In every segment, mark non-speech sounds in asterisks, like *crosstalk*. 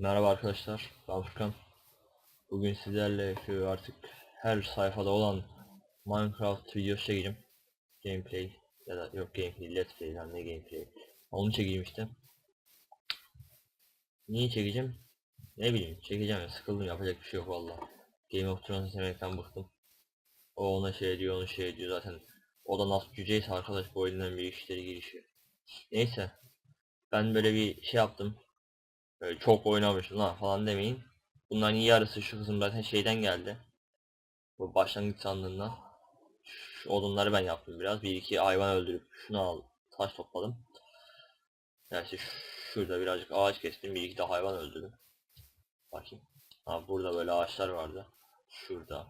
Merhaba arkadaşlar, ben Furkan. Bugün sizlerle şu artık her sayfada olan Minecraft videosu çekeceğim. Gameplay ya da yok gameplay, let's play lan ne gameplay. Onu çekeyim işte. Niye çekeceğim? Ne bileyim, çekeceğim ya sıkıldım yapacak bir şey yok valla. Game of Thrones izlemekten bıktım. O ona şey diyor, onu şey diyor zaten. O da nasıl cüceyse arkadaş bu oyundan bir işleri girişiyor. Neyse. Ben böyle bir şey yaptım. Çok oynamışım lan falan demeyin. Bunların yarısı şu kızım zaten şeyden geldi. Bu başlangıç sandığından. Şu odunları ben yaptım biraz. Bir iki hayvan öldürüp şunu al taş topladım. Yani işte şurada birazcık ağaç kestim. Bir iki de hayvan öldürdüm. Bakayım. Ha burada böyle ağaçlar vardı. Şurada.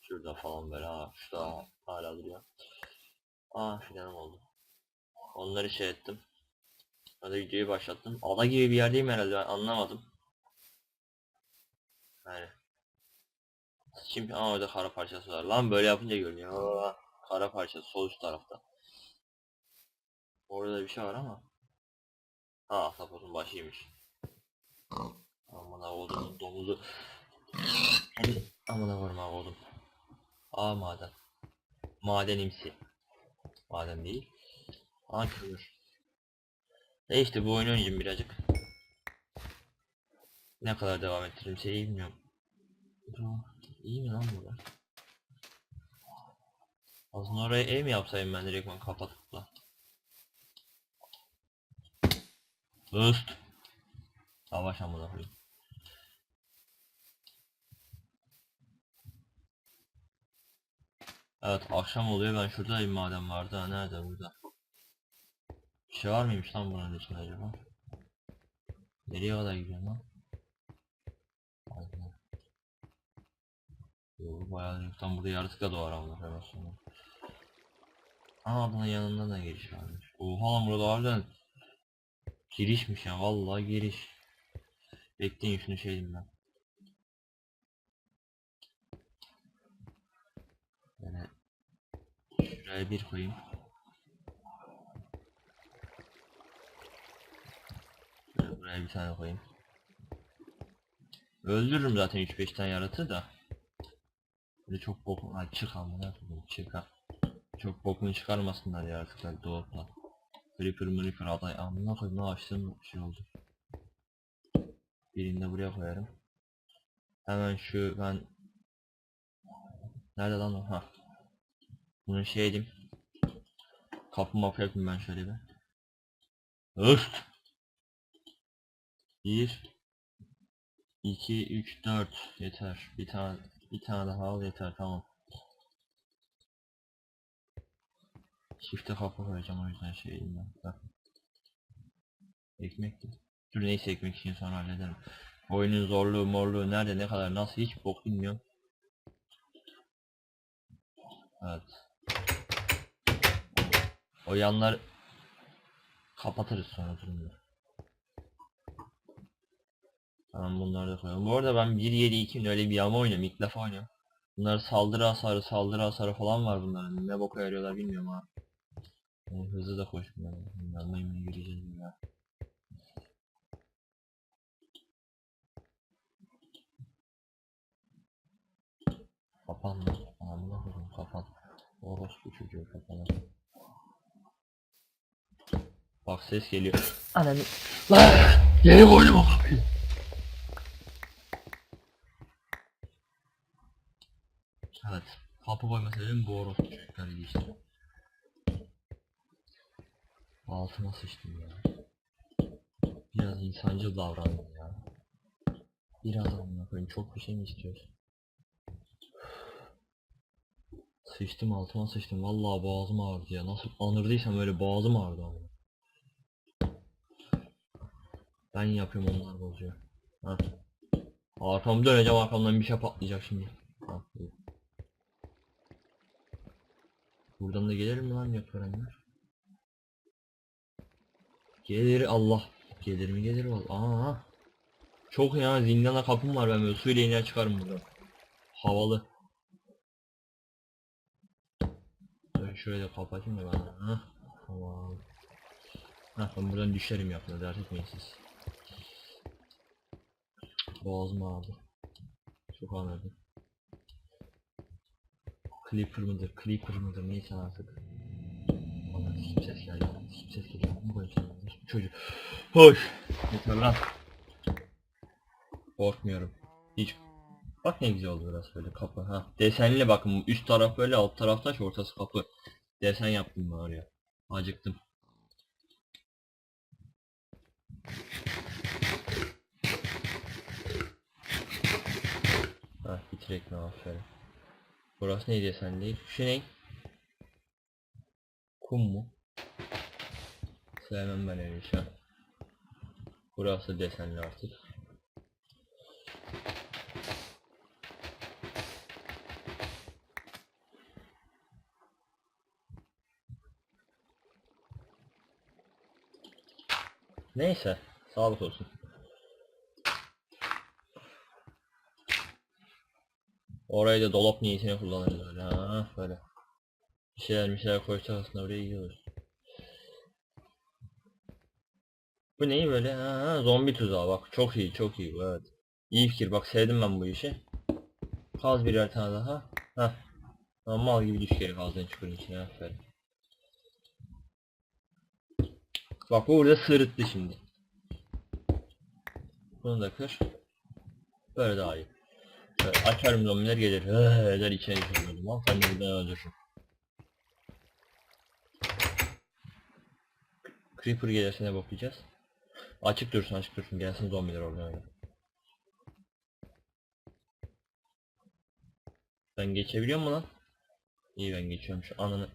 Şurada falan böyle ha. Şurada hala duruyor. Aa filan oldu. Onları şey ettim. Hadi videoyu başlattım. Ada gibi bir yerdeyim herhalde ben anlamadım. Yani. Şimdi ama orada kara parçası var. Lan böyle yapınca görünüyor. Aa, Kara parçası sol üst tarafta. Orada bir şey var ama. Ha sapotun başıymış. Aman oğlum domuzu. Hadi aman ha vurma oğlum. Aa maden. Madenimsi. Maden değil. Aa. E işte bu oyunu oynayacağım birazcık. Ne kadar devam ettiririm şeyi bilmiyorum. İyi mi lan burada? Aslında oraya ev mi yapsaydım ben direktman kapatıp da. Üst. Savaş amına koyayım. Evet akşam oluyor ben şuradayım madem vardı ha nerede burada? Bir şey var mıymış lan bunun içinde acaba? Nereye kadar gidiyor lan? Aynen. Yo, bayağı büyük. Tam burada yaratık da doğar ama hemen sonra. Aa bunun yanında da giriş varmış. Oha lan burada harbiden girişmiş ya vallahi giriş. Bekleyin şunu şeydim ben. Böyle şuraya bir koyayım. Şöyle bir tane koyayım. Öldürürüm zaten 3-5 tane yaratığı da. Böyle çok bokun... Ha çık amına koyayım çık ha. Çok bokunu çıkarmasınlar yaratıklar doğup da. Creeper Creeper aday amına koyayım ne açtığım şey oldu. Birini de buraya koyarım. Hemen şu ben... Nerede lan o? Ha. Bunu şey edeyim. Kapı mapı yapayım ben şöyle bir. Öf! 1 2 3 4 yeter. Bir tane bir tane daha al yeter tamam. Çifte kapı koyacağım o yüzden ben. Bak. Ekmek de. Dur neyse ekmek için sonra hallederim. Oyunun zorluğu morluğu nerede ne kadar nasıl hiç bok bilmiyorum. Evet. O yanlar kapatırız sonra durumda. Tamam bunları da koyalım. Bu arada ben 1.7.2'nin öyle bir yama oynuyorum. ilk defa oynuyorum. Bunlar saldırı hasarı, saldırı hasarı falan var bunların. Ne boka yarıyorlar bilmiyorum ha. Yani hızlı da koşmuyor. Yanmayı mı gireceğiz ya. Kapan lan. Amına koyayım kapan. Orospu çocuğu kapan. Bak ses geliyor. Ananı. Lan! Yere koydum o kapıyı. Evet. Kapı koyma sebebim bu orospu çocukları geçti. Altıma sıçtım ya. Biraz insancıl davrandım ya. Biraz amına koyayım çok bir şey mi istiyorsun? Sıçtım altıma sıçtım vallahi boğazım ağrıdı ya nasıl anırdıysam öyle boğazım ağrıdı ama. Ben yapıyorum onlar bozuyor. Ha. Arkamı döneceğim arkamdan bir şey patlayacak şimdi. Ha, iyi. Buradan da gelir mi lan gökverenler? Gelir Allah. Gelir mi gelir vallahi. Aa. Çok ya zindana kapım var ben böyle suyla iner çıkarım buradan. Havalı. Ben şöyle kapatayım da ben. Hah. Tamam. Ben buradan düşerim yakında dert etmeyin siz. Boğazım ağrıdı. Çok ağrıdı. Clipper mıdır, Clipper mıdır neyse artık. Bana sikim ses geldi. Sikim ses geliyor. Bu böyle. Çocuk. Hoş. Yeter lan. Korkmuyorum. Hiç. Bak ne güzel oldu biraz böyle kapı ha. Desenli bakın üst taraf böyle alt taraf taş ortası kapı. Desen yaptım ben oraya. Acıktım. Ha bitirek mi aferin. Burası ne desen değil. Şu ne? Kum mu? Sevmem ben öyle şey. Burası desenli artık. Neyse, sağlık olsun. Orayı da dolap niyetine kullanırız öyle ha böyle. Bir şeyler bir şeyler koysak aslında oraya iyi olur. Bu neyi böyle ha, ha zombi tuzağı bak çok iyi çok iyi evet. İyi fikir bak sevdim ben bu işi. Kaz birer tane daha. Heh. Normal gibi düş geri kazdığın çukurun içine aferin. Bak bu burada sırıttı şimdi. Bunu da kır. Böyle daha iyi. Böyle açarım zombiler gelir. Hıh eder içine düşürüyorum. Al sen buradan öldürsün. Creeper gelirse ne bakacağız? Açık dursun açık dursun gelsin zombiler oradan öyle. Ben geçebiliyor mu lan? İyi ben geçiyorum şu ananı.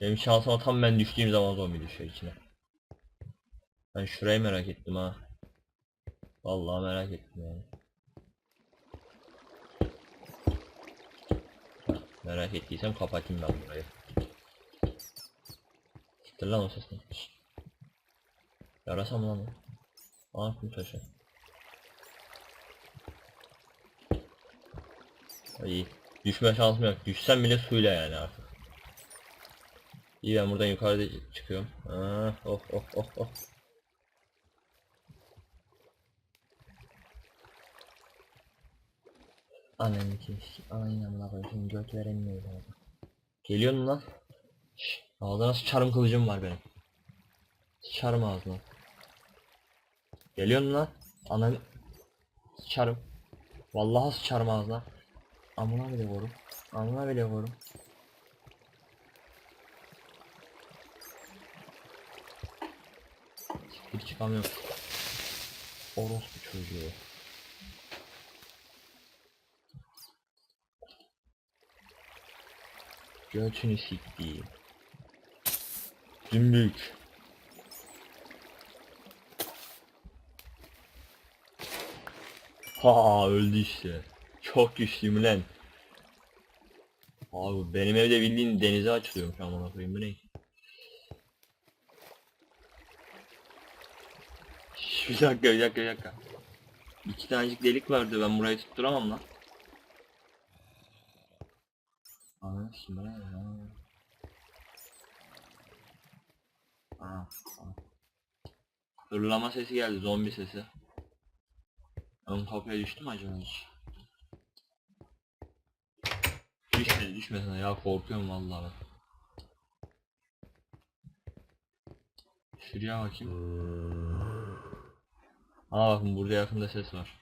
Benim şansıma tam ben düştüğüm zaman zombi düşüyor içine. Ben şurayı merak ettim ha. Vallahi merak ettim yani. Merak ettiysem kapatayım ben burayı. Siktir lan o ses ne? Şşt. Yarasa mı lan? Aa kum taşı. İyi. Düşme şansım yok. Düşsem bile suyla yani artık. İyi ben buradan yukarıda çıkıyorum. Aa, oh oh oh oh. Ananı kes. Ananı amına koyayım. Göt veren neydi abi? Geliyor mu lan? Şşş. Ağzına sıçarım kılıcım var benim. Sıçarım ağzına. Geliyor mu lan? Ananı... Sıçarım. Vallahi sıçarım ağzına. Amına bile vururum. Amına bile vururum. Siktir çıkamıyorum. Orospu çocuğu. Götünü siktiğim. Dümbük. Ha öldü işte. Çok güçlüyüm lan. Abi benim evde bildiğin denize açılıyormuş amına koyayım bu ne? Bir dakika bir dakika bir dakika. İki tanecik delik vardı ben burayı tutturamam lan. Ne ya? Aa. Hırlama sesi geldi zombi sesi. Ön kapıya düştü mü acaba hiç? Düşmedi düşmesine ya korkuyorum vallahi. Şuraya bakayım. Aa bakın burada yakında ses var.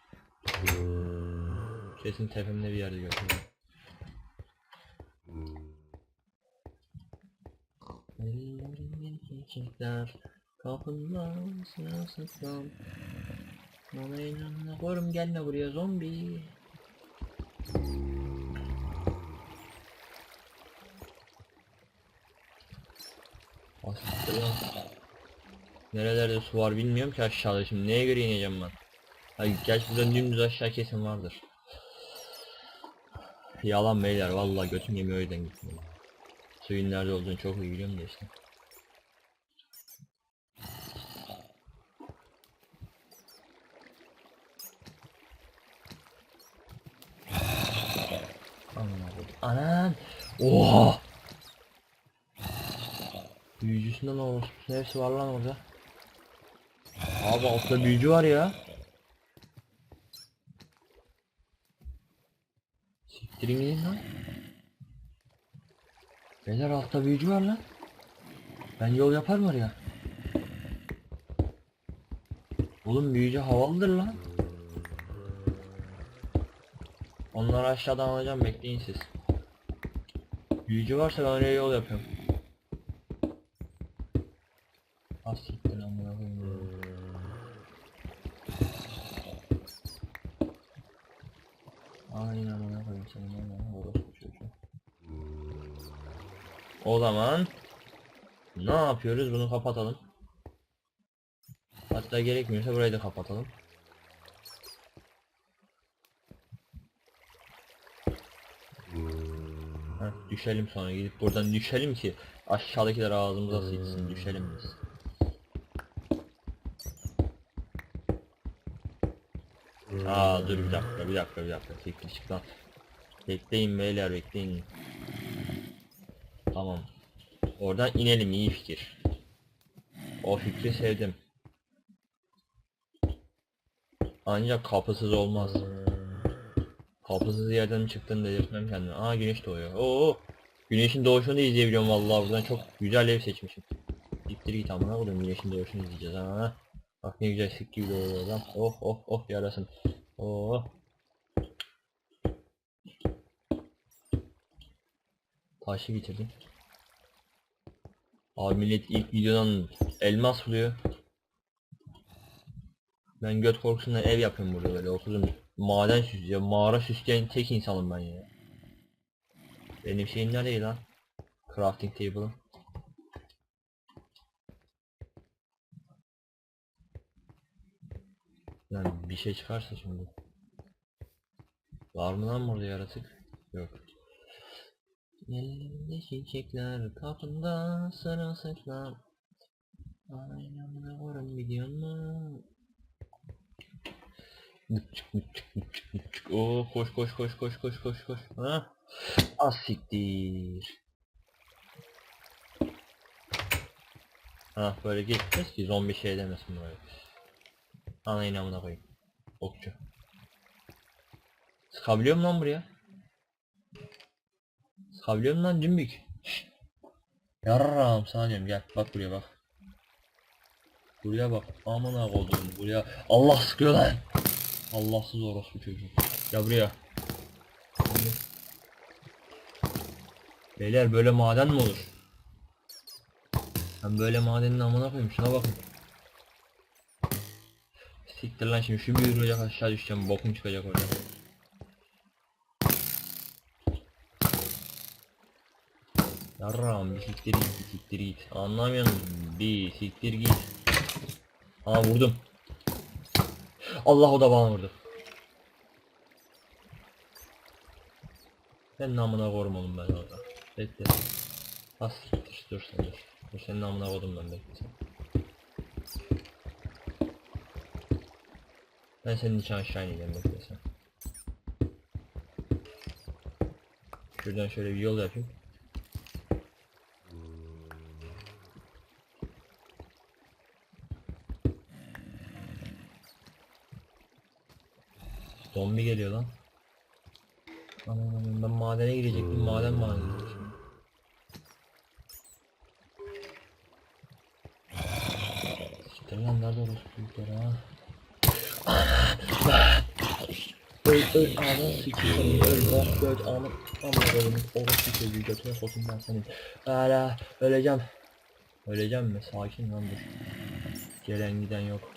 Kesin tepemde bir yerde götürüyor. Çiçekler kapından sırasından Bana inanma korum gelme buraya zombi. Lan Nerelerde su var bilmiyorum ki aşağıda. Şimdi neye göre ineceğim ben? Hayır gerçi buradan dümdüz aşağı kesin vardır. Yalan beyler vallahi götüm yemi öyle gitmiyor Suyun nerede olduğunu çok iyi biliyorum da işte. Anladım. Anam. Oha. Büyücüsünden olmuş. Hepsi var lan orada. Abi altta büyücü var ya. Siktirin gidin lan. Beyler altta büyücü var lan. Ben yol yapar mı oraya? Oğlum büyücü havalıdır lan. Onları aşağıdan alacağım bekleyin siz. Büyücü varsa ben oraya yol yapıyorum. Az siktir amına koyayım. Aynen amına koyayım senin amına orospu çocuğu. O zaman ne yapıyoruz? Bunu kapatalım. Hatta gerekmiyorsa burayı da kapatalım. Düşelim sonra gidip buradan düşelim ki aşağıdakiler ağzımıza sıçsın düşelim biz. Aa dur bir dakika bir dakika bir dakika tekli çık lan. Bekleyin beyler bekleyin. Tamam. Oradan inelim iyi fikir. O fikri sevdim. Ancak kapısız olmaz. Kapısız yerden çıktın delirtmem kendimi. Aa güneş doğuyor. Oo. Güneşin doğuşunu da izleyebiliyorum vallahi buradan çok güzel ev seçmişim. Diktir git amına koyayım güneşin doğuşunu izleyeceğiz ha. Bak ne güzel sik gibi doğuyor adam. Oh oh oh yarasın. Oh. Taşı getirdim. Abi millet ilk videodan elmas buluyor. Ben göt korkusundan ev yapıyorum burada böyle oturdum. Maden süslüyor, mağara süsleyen tek insanım ben ya. Benim şeyim nerede lan? Crafting table'ım. Yani bir şey çıkarsa şimdi. Var mı lan burada yaratık? Yok. Elinde çiçekler, kapında sırılsıklar. Aynamına varım biliyor musun? Mıçık mıçık mıçık mıçık. Oo koş koş koş koş koş koş koş. Ha? Az siktir. Ha böyle geçmez ki zombi şey demesin böyle. Ana inamına koyayım. Okçu. Sıkabiliyor mu lan buraya? Sıkabiliyor mu lan dümbük? Şşt. Yarram sana diyorum gel bak buraya bak. Buraya bak amına koydum buraya. Allah sıkıyor lan. Allahsız orospu çocuğu. Gel buraya. Beyler böyle maden mi olur? Ben böyle madenin amına koyayım şuna bakın. Siktir lan şimdi şu bir vuracak aşağı düşeceğim bokum çıkacak orada. Yarram bir siktir git bir siktir git. Anlamıyor musun? Bir siktir git. Aa vurdum. Allah o da bana vurdu. Ben namına korum oğlum ben orada. Bekle. Az siktir dur sen dur. Dur senin namına koydum ben bekle. Ben senin için aşağı ineceğim bekle sen. Şuradan şöyle bir yol yapayım. Zombi geliyor lan. Madene girecektim maden madeni şimdi. Siktir lan nerede orası büyükler ha? Öl öl ağzına siktir öl bak göt ağzına Amma kodumun orası çocuğu götüne sokayım ben senin Hala öleceğim. Öleceğim mi? Sakin lan dur. Gelen giden yok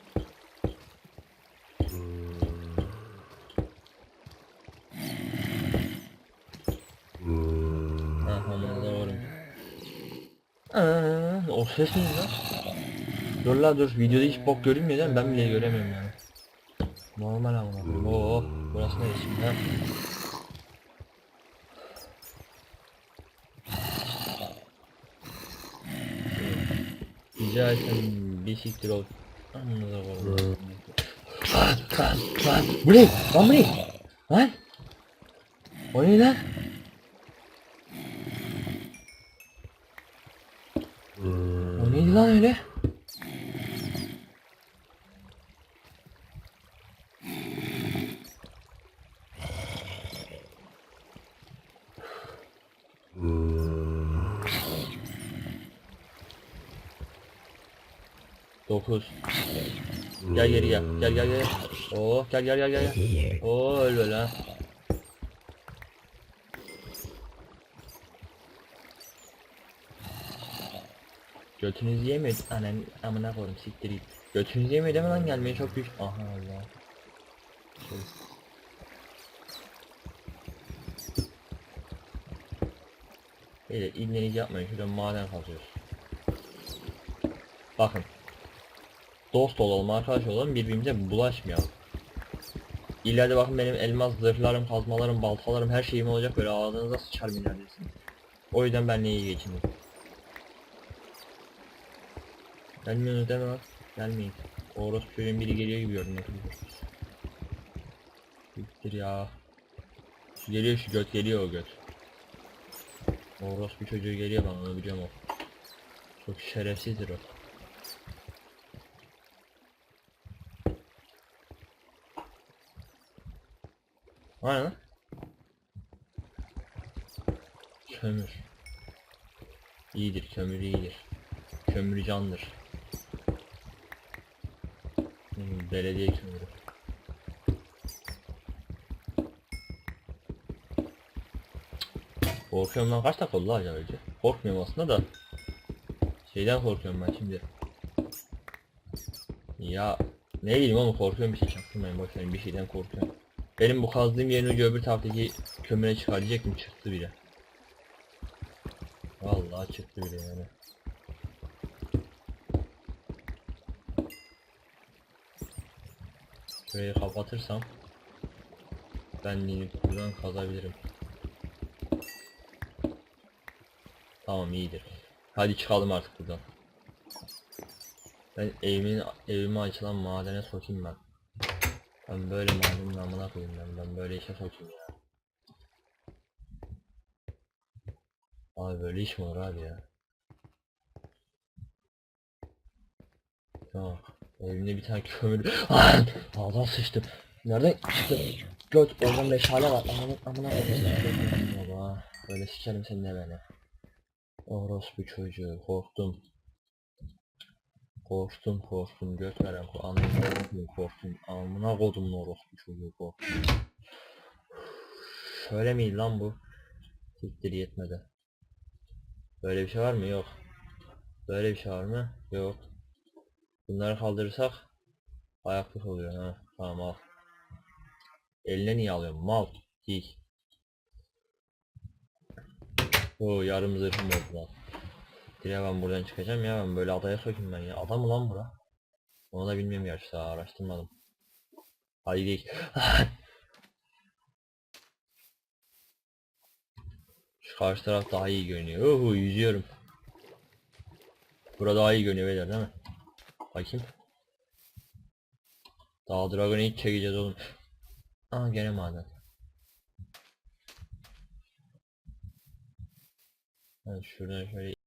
ses ne lan? Dur la dur videoda hiç bok görünmüyor değil mi? Ben bile göremiyorum yani. Normal ama. Oo, burası neresi ha? Rica etsem bir siktir ol. Anladım. Lan lan lan. Bu ne? Lan bu ne? Lan. O ne lan? lan öyle? Dokuz. Gel geri gel. Gel gel gel. Oo oh, gel gel gel gel. Oo oh, öl öl ha. Götünüzü yemedi. Anan amına koyayım siktir git. Götünüzü yemedi mi lan gelmeye çok güç. Aha Allah. Şey. Böyle inlenici yapmayın. Şurada maden kazıyoruz. Bakın. Dost olalım, arkadaş olalım, birbirimize bulaşmayalım. İleride bakın benim elmas zırhlarım, kazmalarım, baltalarım, her şeyim olacak böyle ağzınıza sıçar bir neredeyse. O yüzden benle iyi geçinin. Değil mi lan? Gelmeyin. O orospu çocuğun biri geliyor gibi. Bakın. Bittir ya. Şu geliyor şu göt geliyor o göt. O orospu çocuğu geliyor bana biliyorum o. Çok şerefsizdir o. Aynen. Kömür. İyidir, kömür iyidir. Kömür candır. Belediye kömürü. Korkuyorum lan kaç dakika oldu acaba önce? Korkmuyorum aslında da. Şeyden korkuyorum ben şimdi. Ya ne bileyim ama korkuyorum bir şey çaktırmayın boşverin bir şeyden korkuyorum. Benim bu kazdığım yerin ucu öbür taraftaki kömüre çıkar diyecektim çıktı bile. Vallahi çıktı bile yani. Şurayı kapatırsam ben yine buradan kazabilirim. Tamam iyidir. Hadi çıkalım artık buradan. Ben evimin evime açılan madene sokayım ben. Ben böyle madenin amına koyayım ben. Ben böyle işe sokayım ya. Abi böyle iş mi olur abi ya? Tamam. Evimde bir tane kömür... Lan! Ağzına sıçtım. Nereden çıktı? Göt oradan meşale var. Amına amına. Baba. Böyle sikerim seni de beni. Orospu çocuğu. Korktum. Korktum korktum göt veren ko anladım korktum amına kodum orospu çocuğu korktum. Şöyle miydi lan bu? Siktir yetmedi. Böyle bir şey var mı? Yok. Böyle bir şey var mı? Yok. Bunları kaldırırsak ayaklık oluyor ha. Tamam al. Eline niye alıyorum? Mal. Değil. Oo yarım zırhım oldu lan. Direkt ben buradan çıkacağım ya ben böyle adaya sokayım ben ya. Ada mı lan bura? Onu da bilmiyorum gerçi daha araştırmadım. Hadi gidelim. *laughs* Şu karşı taraf daha iyi görünüyor. Uhu yüzüyorum. Burada daha iyi görünüyor beyler değil mi? Bakayım. Daha Dragon'u hiç çekeceğiz oğlum. Aa gene maden. Evet şuradan şöyle